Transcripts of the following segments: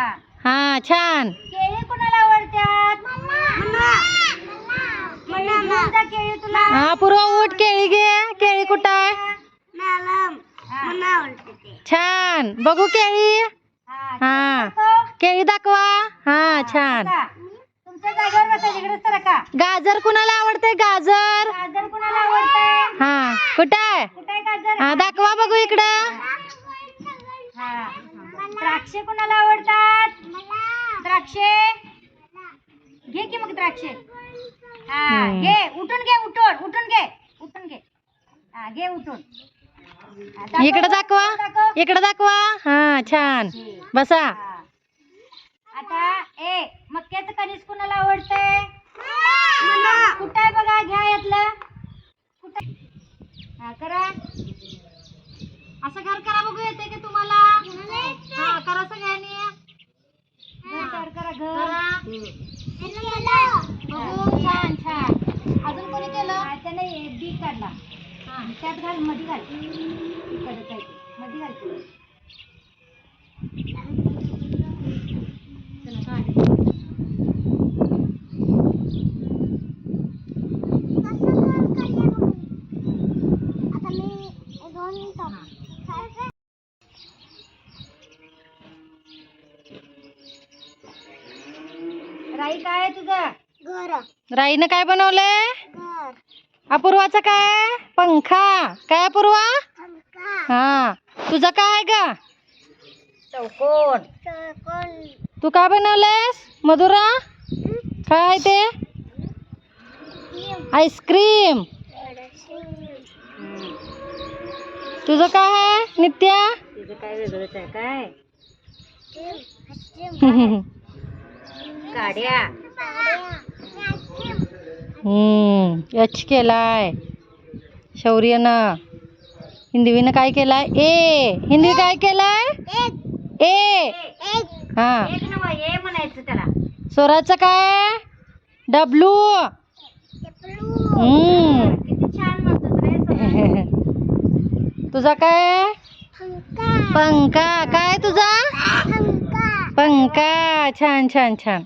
हा हा छान. केळी कुणाला आवडतात? केळी तुला? हा पूर्वा उठ केळी घे. केळी कुठं आहे? हा. छान. बघू केळी. हा, हा. केळी दाखवा. हा छान. बसा. तुमच्या जागेवर बसा तिकडे सरका गाजर कुणाला आवडते? गाजर. गाजर कुणाला आवडतंय हा कुठं आहे? कुठे गाजर? हा दाखवा बघू इकडं. हा. द्राक्षे कुणाला आवडतात? द्राक्षे? घे की मग द्राक्षे? हा. घे उठून घे उठून उठून घे उठून घे. हा घे उठून. इकडं दाखव. इकडं दाखवा. हा छान. बसा हा. आता ए मक्याचं कणीस कुणाला आवडतंय कुठं आहे बघा घ्या यातलं कुठं हा करा असं घर करा बघू येते की तुम्हाला हा करा सगळ्यांनी घर कर, करा छान छान अजून कोणी केलं त्याने बी काढला हा त्यात घाल मध्ये घाल इकडे काय मध्ये घाल राई काय आहे तुझं? राईनं काय बनवलंय? अपूर्वाचं काय पंखा. काय अपूर्वा? हा. तुझं काय आहे ग? चौकोन. तू काय बनवलंयस? मधुरा? काय ते? आईस्क्रीम. तुझं काय आहे नित्या? तुझं काय वेगळंच आहे काय? गाड्या हम्म यच केलाय. शौर्यनं. हिंदवीनं काय केलाय? ए हिंदवी काय केलाय? ए. हा. म्हणायचं त्याला. स्वराचं काय? डब्लू. तुझा काय? पंखा. काय तुझा? पंखा. छान छान छान.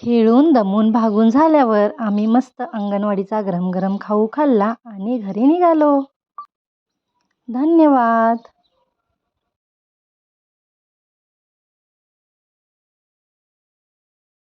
खेळून दमून भागून झाल्यावर आम्ही मस्त अंगणवाडीचा गरम गरम खाऊ खाल्ला आणि घरी निघालो. धन्यवाद.